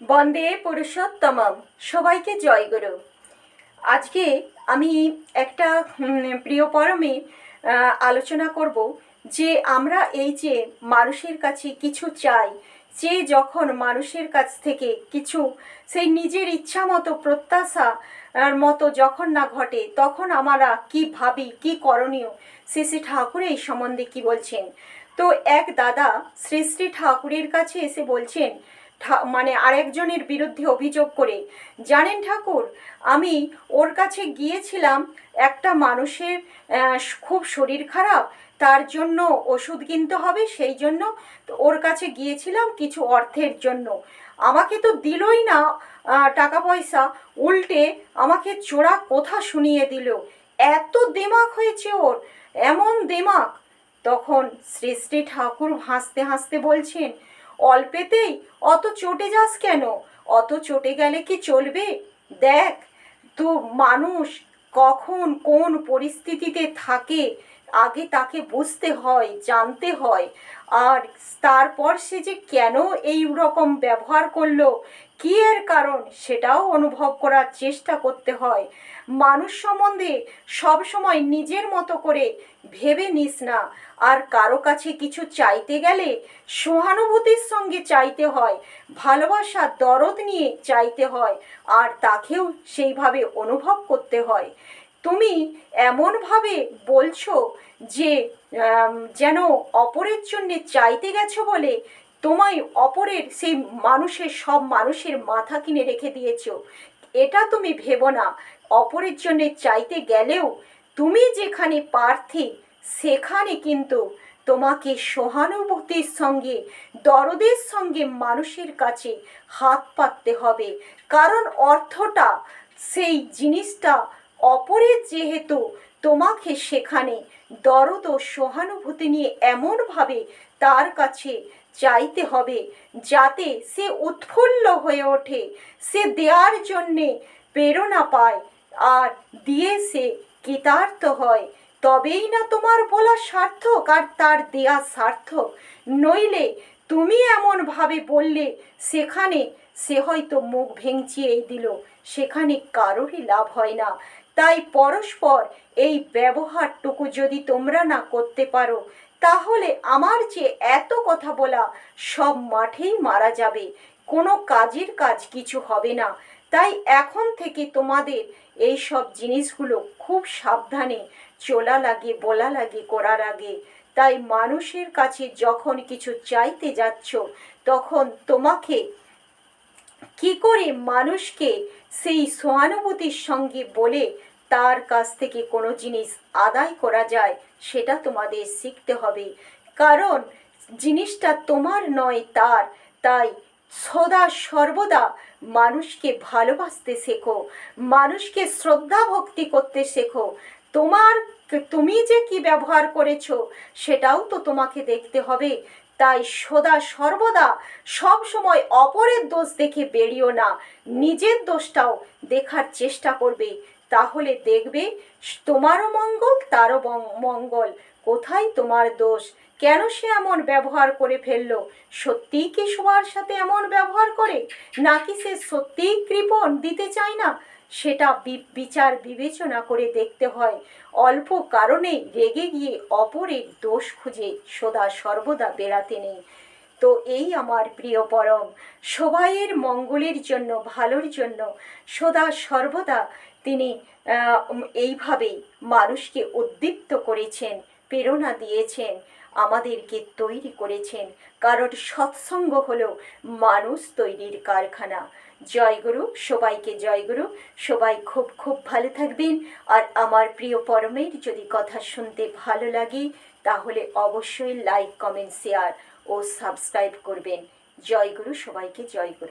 বন্দে পুরুষোত্তমম। সবাইকে জয় গুরু। আজকে আমি একটা প্রিয় পরমে আলোচনা করব যে আমরা এই যে মানুষের কাছে কিছু চাই, যে যখন মানুষের কাছ থেকে কিছু, সেই নিজের ইচ্ছা মতো প্রত্যাশা মতো যখন না ঘটে, তখন আমরা কি ভাবি, কি করণীয়? শ্রী শ্রী ঠাকুর এই সম্বন্ধে কি বলছেন? তো এক দাদা শ্রী শ্রী ঠাকুরের কাছে এসে বলছেন মানে আরেকজনের বিরুদ্ধে অভিযোগ করে। জানেন ঠাকুর, আমি ওর কাছে গিয়েছিলাম, একটা মানুষের খুব শরীর খারাপ, তার জন্য ওষুধ কিনতে হবে, সেই জন্য ওর কাছে গিয়েছিলাম কিছু অর্থের জন্য। আমাকে তো দিলই না টাকা পয়সা, উল্টে আমাকে চোরা কথা শুনিয়ে দিল। এত দেমাক হয়েছে ওর, এমন দেমাক। তখন শ্রী শ্রী ঠাকুর হাসতে হাসতে বলছেন অল্পেতেই। অত চটে যাস কেন? অত চটে গেলে কি চলবে? দেখ, তো মানুষ কখন কোন পরিস্থিতিতে থাকে, আগে তাকে বুঝতে হয়, জানতে হয়। আর তারপর সে যে কেন এই রকম ব্যবহার করল কি এর কারণ সেটাও অনুভব করার চেষ্টা করতে হয়। মানুষ সম্বন্ধে সব সময় নিজের মতো করে ভেবে নিস না। আর কারও কাছে কিছু চাইতে গেলে সহানুভূতির সঙ্গে চাইতে হয় ভালোবাসা দরদ নিয়ে চাইতে হয়, আর তাকেও সেইভাবে অনুভব করতে হয়। তুমি এমনভাবে বলছো যে যেন অপরের জন্যে চাইতে গেছো বলে তোমায় অপরের, সেই মানুষের, সব মানুষের মাথা কিনে রেখে দিয়েছ। এটা তুমি ভেবো না। অপরের জন্যে চাইতে গেলেও তুমি যেখানে প্রার্থী সেখানে কিন্তু তোমাকে সহানুভূতির সঙ্গে, দরদের সঙ্গে মানুষের কাছে হাত পাততে হবে। কারণ অর্থটা, সেই জিনিসটা অপরের যেহেতু তোমাকে সেখানে দরদ ও সহানুভূতি নিয়ে এমনভাবে তার কাছে চাইতে হবে, যাতে সে উৎফুল্ল হয়ে ওঠে। সে দেওয়ার জন্যে প্রেরণা পায়, আর দিয়ে সে কৃতার্থ হয়। তবেই না তোমার বলা সার্থক, আর তার দেয়া সার্থক। নইলে তুমি এমনভাবে বললে, সেখানে সে হয়তো মুখ ভেঙচিয়েই দিল, সেখানে কারোরই লাভ হয় না। তাই পরস্পর এই ব্যবহারটুকু যদি তোমরা না করতে পারো তাহলে আমার যে এত কথা বলা সব মাঠেই মারা যাবে। কোনো কাজের কাজ কিছু হবে না। তাই এখন থেকে তোমাদের এই সব জিনিসগুলো খুব সাবধানে চলা লাগে, বলা লাগে, করার আগে। তাই মানুষের কাছে যখন কিছু চাইতে যাচ্ছ, তখন তোমাকে কি করে মানুষকে সেই সহানুভূতির সঙ্গে বলে তার কাছ থেকে কোনো জিনিস আদায় করা যায়, সেটা তোমাদের শিখতে হবে। কারণ জিনিসটা তোমার নয়, তার। তাই সদা সর্বদা মানুষকে ভালোবাসতে শেখো, মানুষকে শ্রদ্ধা ভক্তি করতে শেখো। তোমার, তুমি যে কি ব্যবহার করেছ, সেটাও তো তোমাকে দেখতে হবে। তাই সদা সর্বদা সব সময় অপরের দোষ দেখে বেরিও না, নিজের দোষটাও দেখার চেষ্টা করবে। তাহলে দেখবে তোমারও মঙ্গল, তারও মঙ্গল। কোথায় তোমার দোষ? কেন সে এমন ব্যবহার করে ফেলল? সত্যিই কি সবার সাথে এমন ব্যবহার করে? নাকি সে সত্যিই কৃপণ দিতে চায় না? সেটা বিচার বিবেচনা করে দেখতে হয়। অল্প কারণেই রেগে গিয়ে অপরের দোষ খুঁজে সদা সর্বদা বেড়াতে নেই। তো এই আমার প্রিয় পরম সবাইয়ের মঙ্গলের জন্য, ভালোর জন্য সদা সর্বদা তিনি এইভাবেই মানুষকে উদ্দীপ্ত করেছেন, প্রেরণা দিয়েছেন। আমাদেরকে তৈরি করেছেন। কারণ সৎসঙ্গ হলো মানুষ তৈরির কারখানা। জয়গুরু সবাইকে জয়গুরু সবাই খুব খুব ভালো থাকবেন। আর আমার প্রিয় পরমের যদি কথা শুনতে ভালো লাগে, তাহলে অবশ্যই লাইক কমেন্ট শেয়ার ও সাবস্ক্রাইব করবেন। জয়গুরু সবাইকে জয়গুরু